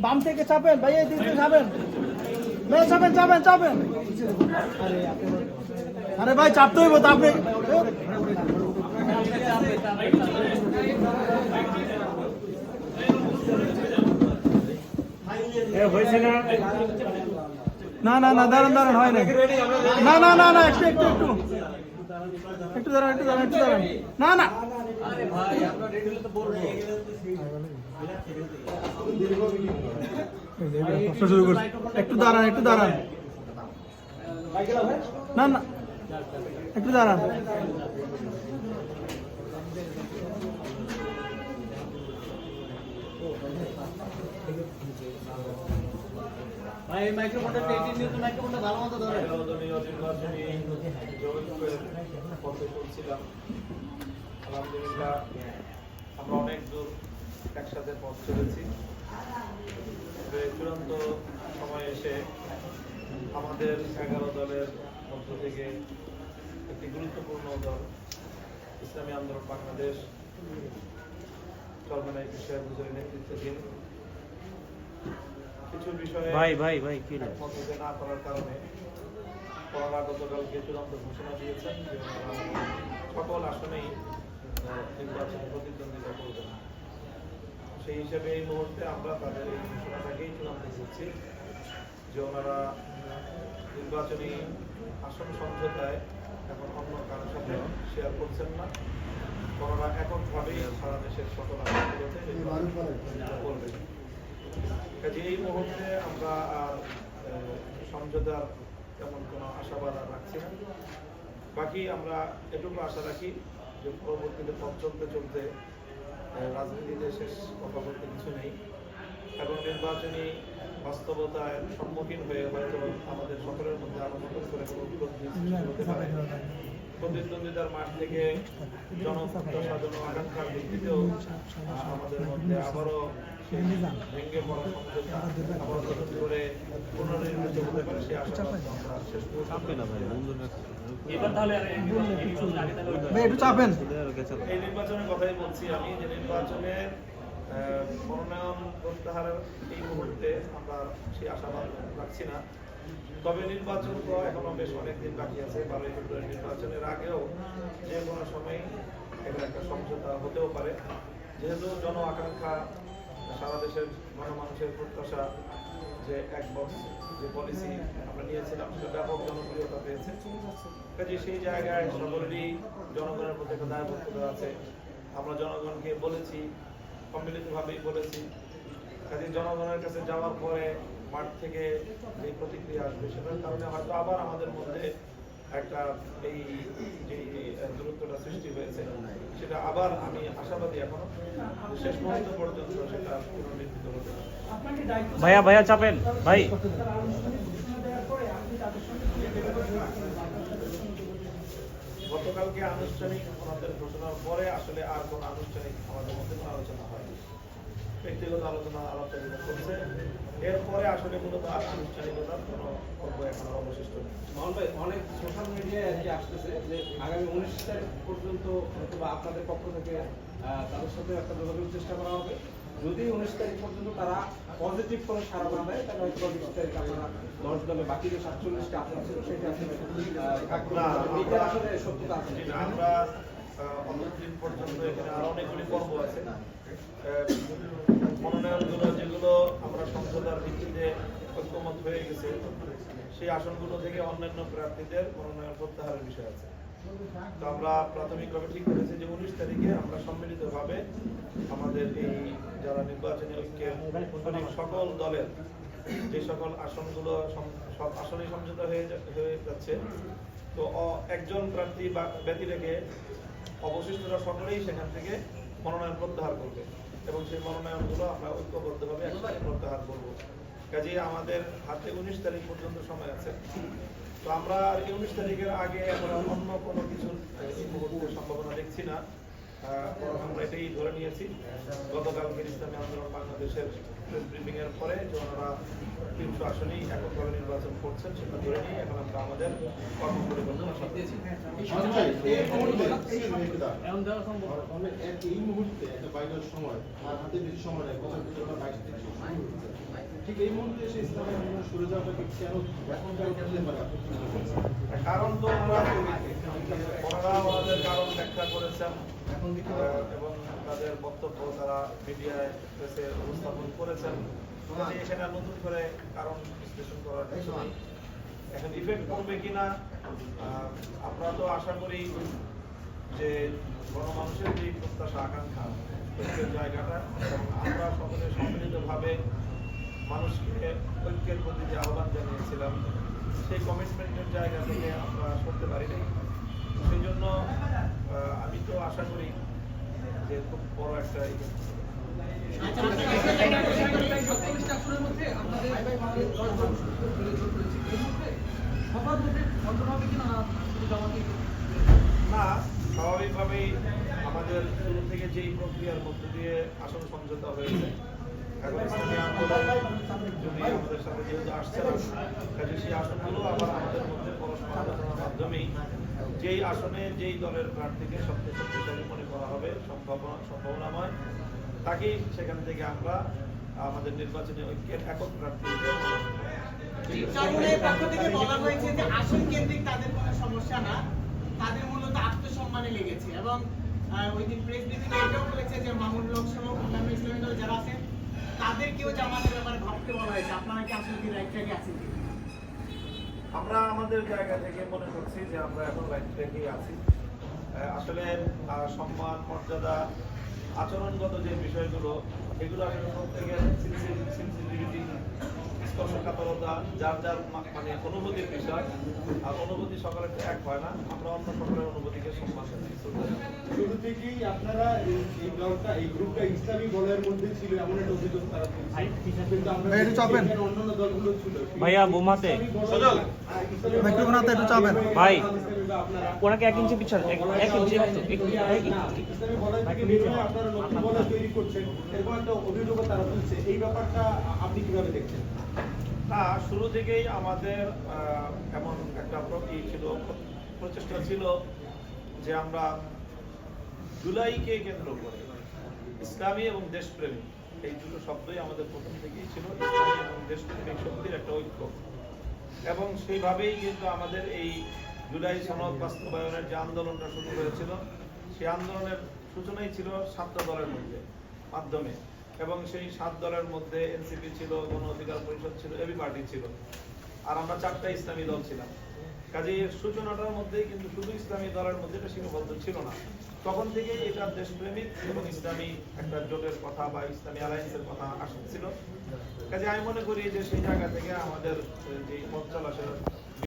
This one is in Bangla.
বাম থেকে চাপেন ভাই এই দিকে চাপেন। ভাই চাপেন চাপেন চাপেন। আরে ভাই চাপতে হইব তো আপনি না? না না দাঁড়ান দাঁড়ান হয় না না না না না একটু একটু একটু। একটু দাঁড়ান একটু দাঁড়ান একটু দাঁড়ান। না না। শুরু করছি। একটু দাঁড়ান একটু দাঁড়ান। না না একটু দাঁড়ান। ভাই মাইক্রোফোনটা টেনে নিয়ে তো মাইক্রোফোনটা ভালো মতো ধরে দলীয় নির্বাচনী জরিপের পথে চলছিলাম আলহামদুলিল্লাহ আমরা অনেক দূর একসাথে পথ চলেছি। চূড়ান্ত সময় এসে আমাদের এগারো দলের মধ্য থেকে একটি গুরুত্বপূর্ণ দল ইসলামী আন্দোলন বাংলাদেশ চরমানাই বিষয় বুঝে নেতৃত্বাধীন কিছু বিষয়ে ভাই ভাই ভাই কি না করার কারণে করোনা গতকালকে চূড়ান্ত ঘোষণা দিয়েছেন। যে সকল আসনেই নির্বাচনে প্রতিদ্বন্দ্বিতা করবেন সেই হিসাবে এই মুহূর্তে আমরা তাদের এই ঘোষণাটাকেই চূড়ান্ত করছি যে ওনারা নির্বাচনী আসন সমঝোতায় এখন অন্য কারোর সাথে শেয়ার করছেন না। ওনারা এককভাবেই সারা দেশের সকল করবেন। কাজে এই মুহূর্তে আমরা আর সমঝোতার তেমন কোনো আশাবাদ আর রাখছি না। বাকি আমরা এটুকু আশা রাখি যে পরবর্তীতে পথ চলতে চলতে রাজনীতিতে শেষ কথা বলতে কিছু নেই। এবং নির্বাচনী বাস্তবতায় সম্মুখীন হয়ে হয়তো আমাদের সকলের মধ্যে আরও নতুন করে হতে পারে। প্রতিদ্বন্দ্বিতার মাঠ থেকে জনপ্রত্যাশা জন আকাঙ্ক্ষার ভিত্তিতেও আমাদের মধ্যে আবারও ভেঙে একটু চাপেন। এই নির্বাচনের কথাই বলছি আমি যে নির্বাচনের মনোনয়ন প্রত্যাহারের এই মুহূর্তে আমরা সেই আশাবাদ রাখছি না। তবে নির্বাচন তো এখনও বেশ অনেকদিন বাকি আছে বারোই ফেব্রুয়ারি নির্বাচনের আগেও যে কোনো সময় এখানে একটা সমঝোতা হতেও পারে। যেহেতু জন আকাঙ্ক্ষা সারা দেশের গণমানুষের প্রত্যাশা যে এক বক্স যে পলিসি আমরা নিয়েছিলাম, সেটা ব্যাপক জনপ্রিয়তা পেয়েছে। কাজে সেই জায়গায় সকলেরই জনগণের প্রতি একটা দায়বদ্ধতা আছে। আমরা জনগণকে বলেছি সম্মিলিতভাবেই বলেছি। কাজে জনগণের কাছে যাওয়ার পরে মাঠ থেকে যে প্রতিক্রিয়া আসবে, সেটার কারণে হয়তো আবার আমাদের মধ্যে একটা এই যে দূরত্বটা সৃষ্টি হয়েছে সেটা আবার আমি আশাবাদী এখনও শেষ মুহূর্ত পর্যন্ত সেটা হতে পারে। ভাইয়া ভাইয়া চাপেন ভাই। গতকালকে আনুষ্ঠানিক ওনাদের ঘোষণার পরে আসলে আর কোনো আনুষ্ঠানিক আমাদের মধ্যে আলোচনা হয়নি। ব্যক্তিগত আলোচনা আলোচনা করছে। এরপরে আসলে মূলত আনুষ্ঠানিকতার কোনো পর্ব এখন অবশিষ্ট নেই। মোহন ভাই অনেক সোশ্যাল মিডিয়ায় আর কি আসতেছে যে আগামী উনিশ তারিখ পর্যন্ত হয়তো বা আপনাদের পক্ষ থেকে তাদের সাথে একটা যোগাযোগের চেষ্টা করা হবে। যদি উনিশ তারিখ পর্যন্ত তারা পজিটিভ কোনো সারা না দেয় তাহলে হয়তো বিশ তারিখ আপনারা দশ দলে বাকি যে সাতচল্লিশটা আসন ছিল সেটা আসলে আসলে সত্যতা আছে। আমরা মনোনয়নগুলো যেগুলো আমরা সমঝোতার ভিত্তিতে ঐক্যমত হয়ে গেছে, সেই আসনগুলো থেকে অন্যান্য প্রার্থীদের মনোনয়ন প্রত্যাহারের বিষয় আছে। তো আমরা প্রাথমিকভাবে ঠিক করেছি যে উনিশ তারিখে আমরা সম্মিলিতভাবে আমাদের এই যারা নির্বাচনী ঐক্যের সকল দলের যে সকল আসনগুলো সব আসনই সমঝোতা হয়ে হয়ে যাচ্ছে। তো একজন প্রার্থী বা ব্যতি রেখে অবশিষ্টরা সকলেই সেখান থেকে মনোনয়ন প্রত্যাহার করবে। এবং সেই মনোনয়নগুলো আমরা ঐক্যবদ্ধভাবে একসাথে প্রত্যাহার করব। কাজেই আমাদের হাতে উনিশ তারিখ পর্যন্ত সময় আছে। তো আমরা উনিশ তারিখের আগে আমরা অন্য কোনো এই সম্ভাবনা দেখছি না। আমরা এটাই ধরে নিয়েছি। গতকালকে ইসলামী আন্দোলন বাংলাদেশের প্রেস ব্রিফিং এর পরে যে ওনারা তিনশো আসনেই এককভাবে নির্বাচন করছেন সেটা ধরে নিয়ে এখন আমরা আমাদের কর্ম পরিবর্তন সম্ভব? তাহলে এই মুহূর্তে একটা বাইরের সময় আর হাতে বেশি সময় নেই ঠিক এখন? কারণ তো ওনাদের কারণ ব্যাখ্যা করেছেন। আহ, এবং তাদের বক্তব্য তারা মিডিয়ায় উপস্থাপন করেছেন। এখানে আর নতুন করে কারণ বিশ্লেষণ করার এখন ইফেক্ট করবে কিনা আমরা তো আশা করি যে গণমানুষের যে প্রত্যাশা আকাঙ্ক্ষা জায়গাটা আমরা সকলে সম্মিলিতভাবে মানুষকে ঐক্যের প্রতি যে আহ্বান জানিয়েছিলাম, সেই কমিটমেন্টের জায়গা থেকে আমরা করতে পারি নাই সেই জন্য আমি তো আশা করি যে খুব বড় একটা হবে। না, স্বাভাবিকভাবেই আমাদের শুরু থেকে যেই প্রক্রিয়ার মধ্য দিয়ে আসন সমঝোতা হয়েছে মাধ্যমেই যেই আসনে যেই দলের প্রার্থীকে সবচেয়ে শক্তিশালী মনে করা হবে সম্ভাবনা সম্ভাবনাময় তাকেই সেখান থেকে আমরা আমাদের নির্বাচনী ঐক্যের একক প্রার্থী সমস্যা না, তাদের মূলত আত্মসম্মানে লেগেছে। এবং ওই দিন প্রেস এটাও বলেছে যে মামুন লোক সহ ইসলামী দল যারা আছেন তাদেরকেও জামাতের ব্যাপারে ভাবতে বলা হয়েছে, আপনারা কি আসলে কি রাইট ট্র্যাকে আছেন? আমরা আমাদের জায়গা থেকে মনে করছি যে আমরা এখন রাইট আছি আসলে সম্মান, মর্যাদা, আচরণগত যে বিষয়গুলো, এগুলো আসলে প্রত্যেকের সেন্সিটিভিটি স্পর্শকাতরতা যার যার মানে অনুভূতির বিষয় আর অনুভূতি সকলের এক হয় না আমরা অন্য সকলের অনুভূতিকে সম্মান। শুরু থেকেই আপনারা এই দলটা এই গ্রুপটা ইসলামী দলের মধ্যে ছিল এমন একটা অভিযোগ তারা। কিন্তু আমরা অন্যান্য দলগুলো ছিল ভাইয়া, বোমাতে। হ্যাঁ, একটু। ভাই। ওনাকে এক ইঞ্চি পিছনে এক ইঞ্চি আপনারা নতুন তৈরি করছেন এরকম একটা তারা তুলছে এই ব্যাপারটা আপনি কীভাবে দেখছেন না, শুরু থেকেই আমাদের এমন একটা ছিল, প্রচেষ্টা ছিল যে আমরা জুলাইকে কেন্দ্র করে ইসলামী এবং দেশপ্রেমী, এই দুটো শব্দই আমাদের প্রথম থেকেই ছিল, ইসলামী এবং দেশপ্রেমিক শক্তির একটা ঐক্য। এবং সেইভাবেই কিন্তু আমাদের এই জুলাই সনদ বাস্তবায়নের যে আন্দোলনটা শুরু হয়েছিল, সেই আন্দোলনের সূচনাই ছিল সাতটা দলের মধ্যে, মাধ্যমে। এবং সেই সাত দলের মধ্যে এনসিপি ছিল, গণ অধিকার পরিষদ ছিল, এবি পার্টি ছিল। আর আমরা চারটা ইসলামী দল ছিলাম। কাজে সূচনাটার মধ্যেই কিন্তু শুধু ইসলামী দলের মধ্যে এটা সীমাবদ্ধ ছিল না। তখন থেকেই এটা দেশপ্রেমিক এবং ইসলামী একটা জোটের কথা বা ইসলামী অ্যালায়েন্সের কথা আসছিল। কাজে আমি মনে করি যে সেই জায়গা থেকে আমাদের যে পথ চলা